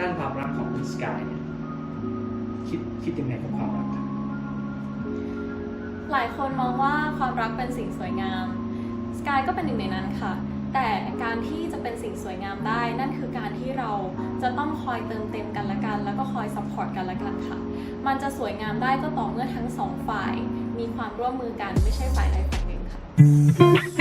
ด้านความรักของคุณสกายเนี่ยคิดคิดยังไงกับความรักครับหลายคนมองว่าความรักเป็นสิ่งสวยงาม สกายก็เป็นหนึ่งในนั้นค่ะ แต่การที่จะเป็นสิ่งสวยงามได้ นั่นคือการที่เราจะต้องคอยเติมเต็มกันและกัน แล้วก็คอยซัพพอร์ตกันและกันค่ะ มันจะสวยงามได้ก็ต่อเมื่อทั้งสองฝ่าย มีความร่วมมือกันไม่ใช่ฝ่ายใดฝ่ายหนึ่งค่ะ